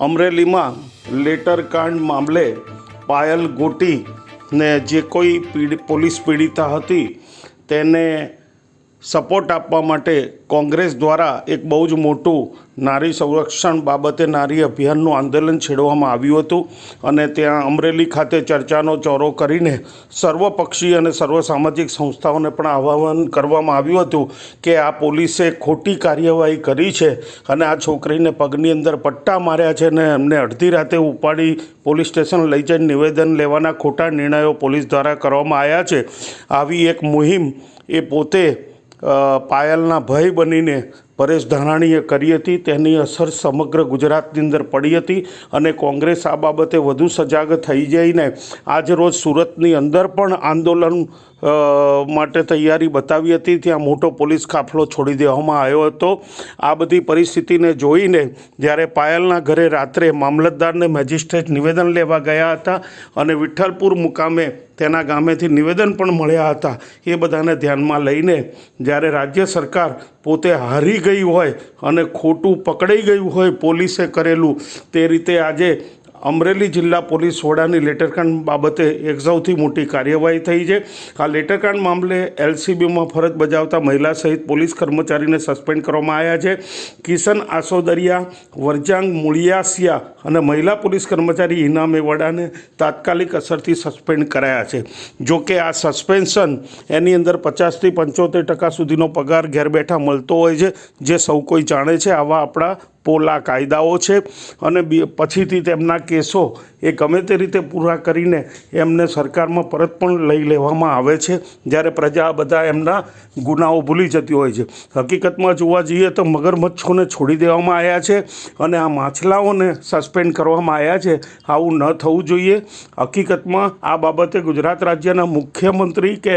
અમરેલીમાં લેટર કાંડ મામલે પાયલ ગોટીને જે કોઈ પીડ પોલીસ પીડિતા હતી તેને સપોર્ટ આપવા માટે કોંગ્રેસ દ્વારા એક બહુ જ મોટું નારી સંરક્ષણ બાબતે નારી અભિયાનનું આંદોલન છેડવામાં આવ્યું હતું અને ત્યાં અમરેલી ખાતે ચર્ચાનો ચોરો કરીને સર્વપક્ષીય અને સર્વસામાજિક સંસ્થાઓને પણ આહ્વાન કરવામાં આવ્યું હતું કે આ પોલીસે ખોટી કાર્યવાહી કરી છે અને આ છોકરીને પગની અંદર પટ્ટા માર્યા છે અને એમને અડધી રાતે ઉપાડી પોલીસ સ્ટેશન લઈ જઈને નિવેદન લેવાના ખોટા નિર્ણયો પોલીસ દ્વારા કરવામાં આવ્યા છે. આવી એક મુહિમ એ પોતે પાયલના ભય બનીને પરેશ ધાનાણીએ કરી હતી, તેની અસર સમગ્ર ગુજરાતની અંદર પડી હતી અને કોંગ્રેસ આ બાબતે વધુ સજાગ થઈ જઈને આજ રોજ સુરતની અંદર પણ આંદોલન માટે તૈયારી બતાવી હતી. ત્યાં મોટો પોલીસ કાફલો છોડી દેવામાં આવ્યો હતો. આ બધી પરિસ્થિતિને જોઈને જ્યારે પાયલના ઘરે રાત્રે મામલતદારને મેજિસ્ટ્રેટ નિવેદન લેવા ગયા હતા અને વિઠ્ઠલપુર મુકામે તેના ગામેથી નિવેદન પણ મળ્યા હતા. એ બધાને ધ્યાનમાં લઈને જ્યારે રાજ્ય સરકાર પોતે હારી ગઈ હોય અને ખોટું પકડાઈ ગયું હોય પોલીસે કરેલું, તે રીતે આજે અમરેલી જિલ્લા પોલીસ વડાની લેટરકાંડ બાબતે એક સૌથી મોટી કાર્યવાહી થઈ છે. આ લેટરકાંડ મામલે એલસીબીમાં ફરજ બજાવતા મહિલા સહિત પોલીસ કર્મચારીને સસ્પેન્ડ કરવામાં આવ્યા છે. કિશન આસોદરિયા, વરજાંગ મુળિયાસિયા અને મહિલા પોલીસ કર્મચારી ઇનામે એવાડાને તાત્કાલિક અસરથી સસ્પેન્ડ કરાયા છે. જો કે આ સસ્પેન્શન એની અંદર પચાસથી પંચોતેર ટકા સુધીનો પગાર ઘેર બેઠા મળતો હોય છે, જે સૌ કોઈ જાણે છે આવા આપણા પોલા કાયદાઓ છે. અને પછીથી તેમના કેસો એ ગમે તે રીતે પૂરા કરીને એમને સરકારમાં પરત પણ લઈ લેવામાં આવે છે. જ્યારે પ્રજા બધા એમના ગુનાઓ ભૂલી જતી હોય છે. હકીકતમાં જોવા જઈએ તો મગરમચ્છોને છોડી દેવામાં આવ્યા છે અને આ માછલાઓને સસ્પેન્ડ કરવામાં આવ્યા છે. આવું ન થવું જોઈએ. હકીકતમાં આ બાબતે ગુજરાત રાજ્યના મુખ્યમંત્રી કે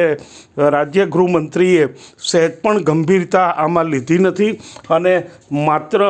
રાજ્ય ગૃહમંત્રીએ સહેજ પણ ગંભીરતા આમાં લીધી નથી અને માત્ર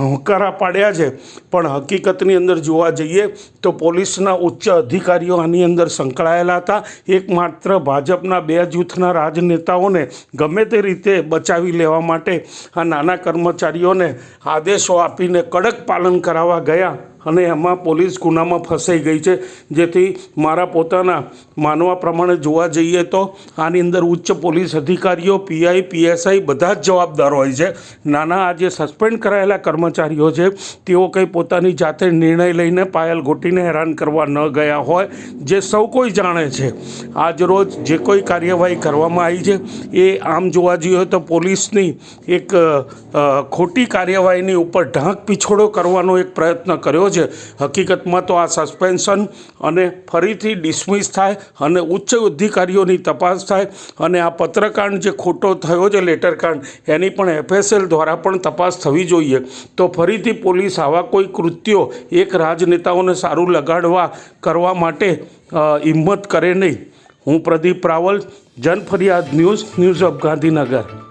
હંકારા પાડ્યા છે. પણ હકીકતની અંદર જોવા જઈએ તો પોલીસના ઉચ્ચ અધિકારીઓ આની અંદર સંકળાયેલા હતા. એકમાત્ર ભાજપના બે જૂથના રાજનેતાઓને ગમે તે રીતે બચાવી લેવા માટે આ નાના કર્મચારીઓને આદેશો આપીને કડક પાલન કરાવવા ગયા. અને એમાં પોલીસ ગુનામાં ફસાઈ ગઈ છે. જેથી મારા પોતાના માનવા પ્રમાણે જોવા જઈએ તો આની અંદર ઉચ્ચ પોલીસ અધિકારીઓ, પીઆઈ, પીએસઆઈ બધા જ જવાબદાર હોય છે. નાના આ જે સસ્પેન્ડ કરાયેલા કર્મચારીઓ છે, તેઓ કંઈ પોતાની જાતે નિર્ણય લઈને પાયલ ગોટીને હેરાન કરવા ન ગયા હોય, જે સૌ કોઈ જાણે છે. આજ રોજ જે કોઈ કાર્યવાહી કરવામાં આવી છે, એ આમ જોવા જઈએ તો પોલીસની એક ખોટી કાર્યવાહીની ઉપર ઢાંક પીછોડો કરવાનો એક પ્રયત્ન કર્યો છે. હકીકતમાં તો આ સસ્પેન્શન અને ફરીથી ડિસમિસ થાય અને ઉચ્ચ અધિકારીઓની તપાસ થાય અને આ પત્રકાંડ જે ખોટો થયો છે લેટરકાંડ એની પણ એફએસએલ દ્વારા પણ તપાસ થવી જોઈએ. તો ફરીથી પોલીસ આવા કોઈ કૃત્યો એક રાજનેતાઓને સારું લગાડવા કરવા માટે હિંમત કરે નહીં. હું પ્રદીપ રાવલ જન ફરિયાદ ન્યૂઝ ન્યૂઝ ઓફ ગાંધીનગર.